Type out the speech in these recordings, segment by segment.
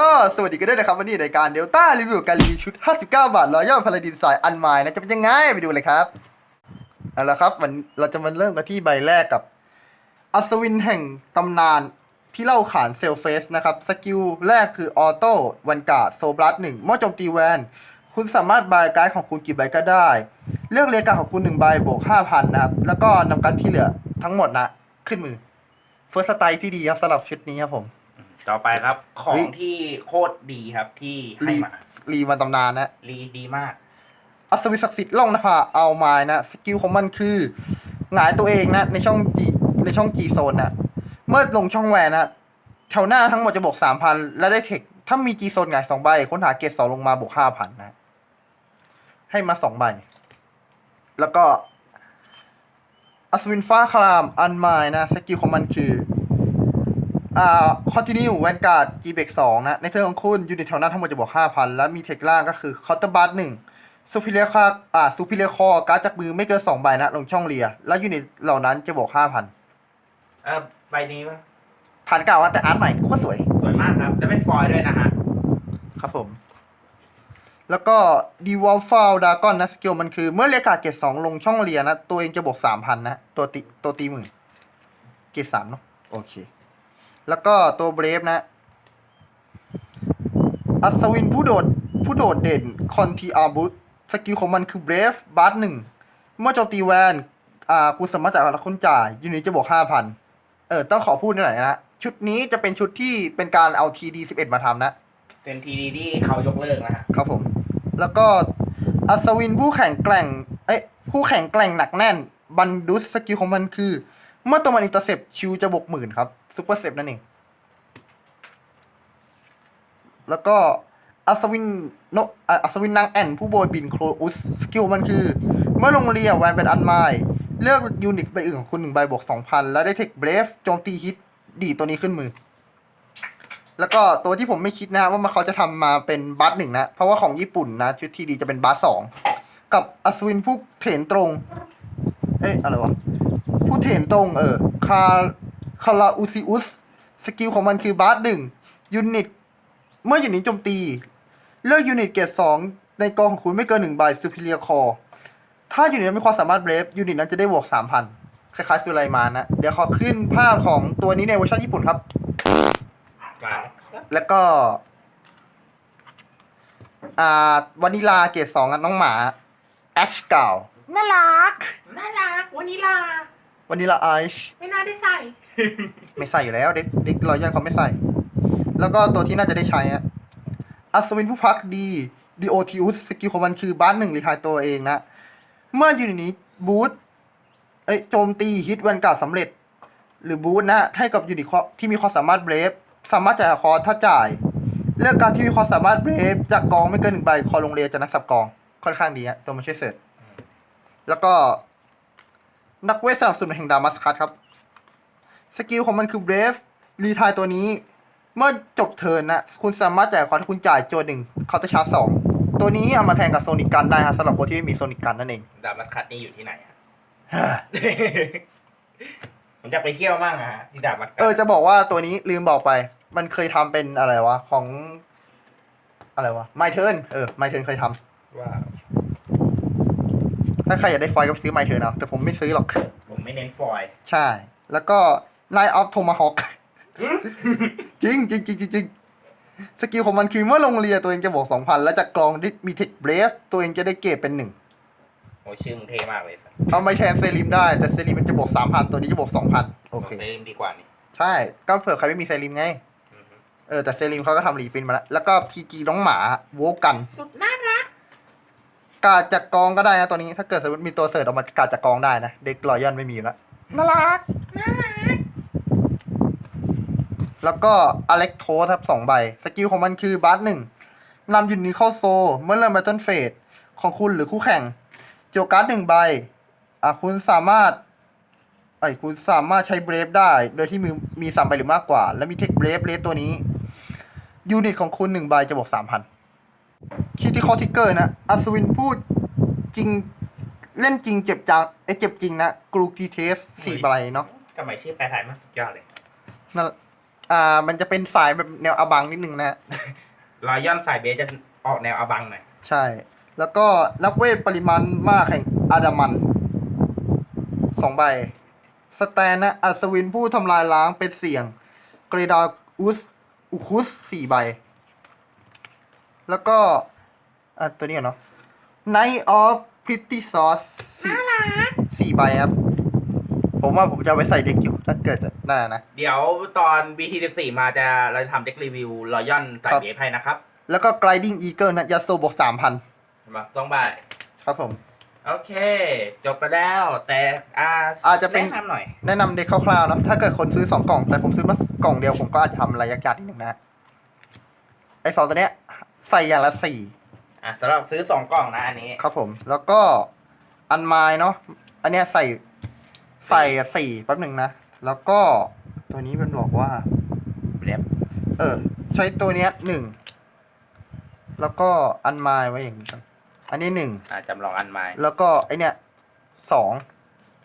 ก็สวัสดีกันด้วยนะครับวันนี้ในการเดลต้ารีวิวการรีวิวชุด 59 บาทรอยย่อพาราดินสายอันไมนะจะเป็นยังไงไปดูเลยครับเอาละครับวันเราจะมาเริ่มกันที่ใบแรกกับ อัศวินแห่งตำนานที่เล่าขานเซลเฟสนะครับ สกิลแรกคือออโต้วันกาดโซบลัสหนึ่งมื่อโจมตีแวน คุณสามารถบายการ์ดของคุณกี่ใบก็ได้ เลือกเรียกการดของคุณหนึ่งใบบวก5,000นนะครับ แล้วก็นำการดที่เหลือทั้งหมดนะ ขึ้นมือเฟิร์สสไตล์ที่ดีครับสำหรับชุดนี้ครับผม ต่อไปครับ ขอเฮ้งยที่โคตรดีครับที่ให้รีมารีมันตำนานนะรีดีมาก อัศวินศักดิ์สิทธิ์ล่องนภาเอาไม้นะสกิลของมันคือหงายตัวเองนะในช่องจีในช่องจีโซนนะเมื่อลงช่องแวนนะแถวหน้าทั้งหมดจะบวกสามพันและได้เทคถ้ามีจีโซนหงายสองใบค้นหาเกรดสองลงมาบวกห้าพันนะ ให้มาสองใบ แล้วก็อัศวินฟ้าครามอันไม้นะสกิลของมันคือ อ่าคอนติเนียแวนการ์ดจีเบกสองนะ ในเทิร์นของคุณยูนิตแถวหน้าทั้งหมดจะบวกห้าพันและมีเทคล่างก็คือคอร์เตอร์บัสหนึ่งซูพิเลียคาอ่าซูพิเลียคอการ์ดจากมือไม่เกินสองใบนะ ลงช่องเรีย แล้วยูนิตเหล่านั้นจะบวกห้าพันเออใบนี้ปะฐานเก่าอะแต่อาร์ตใหม่โคตรสวย สวยมากครับ แล้วเป็นฟอยล์ด้วยนะฮะ ครับผม แล้วก็ดีวอลฟาวดากอนนะสกิลมันคือ เมื่อเรียกการ์ดเกรดสองลงช่องเรียนะ ตัวเองจะบวกสามพันนะ ตัวตีตัวตีหมื่นเกรดสามเนาะโอเค แล้วก็ตัวเบรฟนะ อัศวินผู้โดด ผู้โดดเด่น คอนทีอาบุตสกิลของมันคือเบรฟบัสหนึ่ง เมื่อโจมตีแวน อ่า คุณสามารถจ่ายคุณจ่าย ยูนิตจะบวกห้าพัน เออ ต้องขอพูดหน่อยนะ ชุดนี้จะเป็นชุดที่เป็นการเอาทีดีสิบเอ็ดมาทำนะ เป็นทีดีที่เขายกเลิกนะฮะครับผม แล้วก็อัศวินผู้แข่งแกร่ง เอ้ยผู้แข่งแกร่งหนักแน่น บันดุสสกิลของมันคือ เมื่อตัวมันอินเตอร์เซปชิวจะบวกหมื่นครับ ซุปเปอร์เซปนั่นเอง แล้วก็อัศวินโนอัศวินนางแอนผู้โบยบินโครอุสสกิลมันคือ เมื่อลงเรียแวนเป็นอันไม้เลือกยูนิตใบอื่นของคุณหนึ่งใบบวกสองพันแล้วได้เทคเบรฟโจมตีฮิตดีตัวนี้ขึ้นมือ แล้วก็ตัวที่ผมไม่คิดนะว่ามันเขาจะทำมาเป็นบัสหนึ่งนะ เพราะว่าของญี่ปุ่นนะชุดที่ดีจะเป็นบัสสองกับอัศวินผู้เถนตรง เอ๊ะอะไรวะ ผู้เถนตรงเออคา คาราอุซิอุสสกิลของมันคือบัสหนึ่งยูนิต เมื่อยูนิตโจมตี เลือกยูนิตเกรดสองในกองของคุณไม่เกินหนึ่งใบซูพิเลียคอถ้ายูนิตนั้นมีความสามารถเบรฟยูนิตนั้นจะได้บวกสามพันคล้ายๆซูไลมานนะ เดี๋ยวขอขึ้นภาพของตัวนี้ในเวอร์ชันญี่ปุ่นครับ มาแล้วก็ อ่าวานิลาเกรดสองอะน้องหมาแอชเก่าน่ารัก น่ารักวานิลาวานิลาไอชไม่น่าได้ใส่ ไม่ใส่อยู่แล้ว เด็กเด็กรอยันเขาไม่ใส่ แล้วก็ตัวที่น่าจะได้ใช้อะอัศวินผู้พักดีดีโอทิอุสสกิลของมันคือบ้านหนึ่งรีทายตัวเองนะ เมื่ออยู่ในนี้บูทเอ้ยโจมตีฮิตวันกาสำเร็จ หรือบูทนะให้กับยูนิตที่มีความสามารถเบรฟสามารถจ่ายคอถ้าจ่าย เลือกการที่มีความสามารถเบรฟจากกองไม่เกินหนึ่งใบคอลงเรียจากนักสับกองค่อนข้างดีฮะตัวมันช่วยเสริร์แล้วก็นักเวทสนับสนุนแห่งดามัสคัตครับ สกิลของมันคือเบรฟรีทายตัวนี้ เมื่อจบเทิร์นนะ คุณสามารถจ่ายคอร์สที่คุณจ่ายโจหนึ่งเขาจะชาร์จสองตัวนี้เอามาแทนกับโซนิกกันได้ฮะสำหรับคนที่ไม่มีโซนิกกันนั่นเองดาบมัดคัดนี่อยู่ที่ไหนฮะ ผมอยากไปเที่ยวมั่งอะฮะที่ดาบมัดคัดเออจะบอกว่าตัวนี้ลืมบอกไป มันเคยทำเป็นอะไรวะ ของ อะไรวะไมเทิร์นเออไมเทิร์นเคยทำว่าถ้าใครอยากได้ฟอยล์ก็ไปซื้อไมเทิร์นเอาแต่ผมไม่ซื้อหรอก ผมไม่เน้นฟอยล์ใช่ แล้วก็ Night of Tomahawk จริงจริงจริงจริงจริงสกิลของมันคือเมื่อลงเรียตัวเองจะบวกสองพันแล้วจากกรองได้มีเทคเบรฟตัวเองจะได้เกรดเป็นหนึ่งโอ้ชื่อมึงเท่มากเลยเอาไม่แทนเซริมได้ แต่เซริมมันจะบวกสามพันตัวนี้จะบวกสองพันโอเคเซมดีกว่านี่ใช่ ก็เผื่อใครไม่มีเซริมไงอือฮึเออแต่เซริมเขาก็ทำรีปรินท์มาแล้ว แล้วก็พีจีน้องหมาโวกันสุดน่ารักกาดจากกองก็ได้นะตัวนี้ ถ้าเกิดสมมติมีตัวเสิร์ตออกมากาดจากกองได้นะ เด็กรอยอนไม่มีอยู่แล้วน่ารักน่ารัก แล้วก็อเล็กโทสครับสองใบ สกิลของมันคือบาร์หนึ่งนำยูนิตเข้าโซ เมื่อเริ่มแบตเทิลเฟสของคุณหรือคู่แข่งโจวการ์ดหนึ่งใบอะคุณสามารถไอ้ยคุณสามารถใช้เบรฟได้ โดยที่มีมีสามใบหรือมากกว่า และมีเทคเบรฟเลสตัวนี้ยูนิตของคุณหนึ่งใบจะบวกสามพันคิติคอทิกเกอร์นะ อัศวินพูดจริงเล่นจริงเจ็บจังไอยเจ็บจริงนะ กรูกีเทสสี่ใบเนาะทำไมชื่อแปลไทยมันสุดยอดเลยนั่น อ่า มันจะเป็นสายแบบแนวอบังนิดนึงนะฮะรอยย่อนสายเบสจะออกแนวอบังหน่อย ใช่ แล้วก็นักเวทปริมาณมากแห่งอาดามันสองใบ สแตนนะอัศวินผู้ทำลายล้างเป็นเสี่ยง เกรดาอุสอุคุสสี่ใบ แล้วก็อะตัวนี้ก่อนเนาะ Night of Pretty Sauce สี่สี่ใบครับ ผมว่าผมจะเอาไว้ใส่เด็กอยู่ถ้าเกิดจะน่านะ เดี๋ยวตอน BT14 มาจะเราจะทำเด็กรีวิวรอยย่อนสายครับเบสให้นะครับ แล้วก็ Gliding Eagle นะยาโซบวกสามพันมาสองใบครับผม โอเค จบไปแล้ว แต่อาอาจจะเป็นแนะนำหน่อย แนะนำเด็กคร่าวๆเนาะถ้าเกิดคนซื้อสองกล่อง แต่ผมซื้อมากล่องเดียวผมก็อาจจะทำอะไรยากๆนิดหนึ่งนะไอสองตัวเนี้ยใส่อย่างละสี่อะสำหรับซื้อสองกล่องนะอันนี้ ครับผม แล้วก็อันไม้เนาะอันเนี้ยใส่ ใส่สี่แป๊บหนึ่งนะ แล้วก็ตัวนี้มันบอกว่าเล็บเออ ใช้ตัวเนี้ยหนึ่ง แล้วก็อันไม้ไว้อย่างนี้ก่อนอันนี้หนึ่ง อะจำลองอันไม้แล้วก็ไอเนี้ยสอง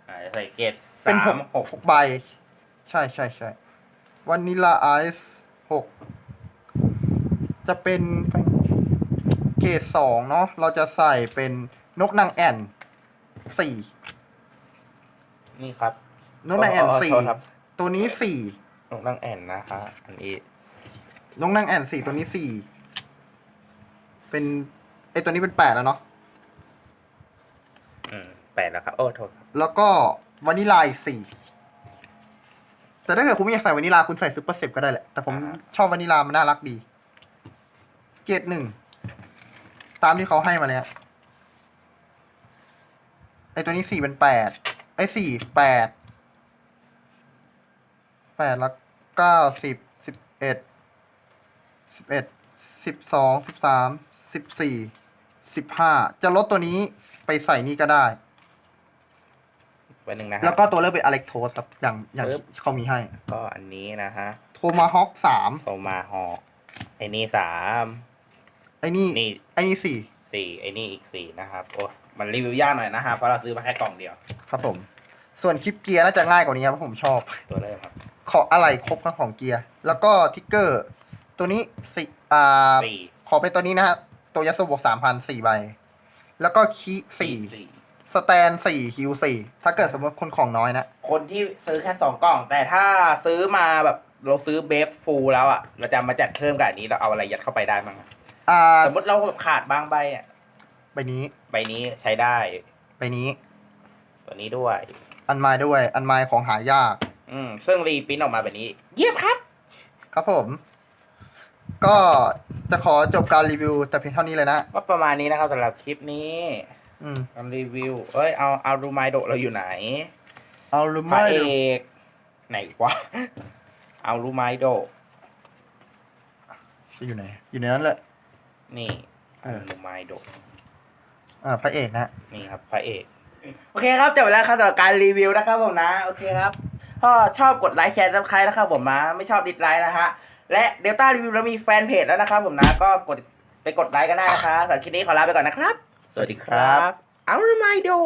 อะใส่เกตเป็นสาหมกหกหกใบ ใช่ใช่ใช่วานิลาไอซ์หกจะเป็นเกรดสองเนาะเราจะใส่เป็นนกนางแอ่นสี่ นี่ครับนกนางแอ่นสี่โทษครับตัวนี้สี่นกนางแอ่นนะคะอันนี้นกนางแอ่นสี่ตัวนี้สี่เป็นไอตัวนี้เป็นแปดแล้วเนาะอืมแปดแล้วครับโอ้โทษครับแล้วก็วานิลาอีกสี่แต่ถ้าเกิดคุณไม่อยากใส่วานิลาคุณใส่ซุปเปอร์เซฟก็ได้แหละ แต่ผมชอบวานิลามันน่ารักดี เกรดหนึ่ง ตามที่เขาให้มาเลยฮะไอตัวนี้สี่เป็นแปด ไอสี่แปดแปดแล้วเก้าสิบสิบเอ็ดสิบเอ็ดสิบสองสิบสามสิบสี่สิบห้าจะลดตัวนี้ไปใส่นี่ก็ได้ ไว้หนึ่งนะฮะแล้วก็ตัวเลือกเป็นอเล็กโทสครับอย่างอย่างปึ๊บที่เขามีให้ ก็อันนี้นะฮะโทมาฮอคสามโทมาฮอกไอ้นี่สามไอ้นี่นี่ไอ้นี่สี่สี่ไอ้นี่อีกสี่นะครับโอ้มันรีวิวยากหน่อยนะฮะเพราะเราซื้อมาแค่กล่องเดียว ครับผม ส่วนคลิปเกียร์น่าจะง่ายกว่านี้ครับเพราะผมชอบ ตัวเริ่มครับขออะไรครบนะของเกียร์ แล้วก็ทิกเกอร์ ตัวนี้สี่อ่าสี่ขอเป็นตัวนี้นะฮะ ตัวยาสูบวกสามพันสี่ใบ แล้วก็คีสี่สี่สแตนสี่ฮิวสี่ถ้าเกิดสมมติคนของน้อยนะ คนที่ซื้อแค่สองกล่อง แต่ถ้าซื้อมาแบบเราซื้อเบฟฟูลแล้วอะ เราจะมาจัดเพิ่มกับอันนี้เราเอาอะไรยัดเข้าไปได้บ้างอะอ่าสมมติเราแบบขาดบางใบอะ ใบนี้ ใบนี้ใช้ได้ ใบนี้ ตัวนี้ด้วย อันไม้ด้วย อันไม้ของหายาก อืมซึ่งรีปริ้นออกมาแบบนี้ เยี่ยมครับ ครับผม ก็จะขอจบการรีวิวแต่เพียงเท่านี้เลยนะ ก็ประมาณนี้นะครับสำหรับคลิปนี้อืมการรีวิว เอ้ยเอาเอารูไมโดะเราอยู่ไหนเอาหรือพไม่ระเอกไหนวะ เอารูไมโดะจะอยู่ไหน อยู่ในนั้นแหละ นี่เออ รูไมโดะอ่า พระเอกนะ นี่ครับพระเอก โอเคครับจบไปแล้วครับสำหรับการรีวิวนะครับผมนะ โอเคครับก็ชอบกดไลค์แชร์ซับสไครต์นะครับผมนะไม่ชอบดิสไลค์นะฮะและเดลต้ารีวิวเรามีแฟนเพจแล้วนะครับผมนะก็กดไปกดไลค์กันได้นะครับสำหรับคลิปนี้ขอลาไปก่อนนะครับ สวัสดีครับ เอารูไมโดะ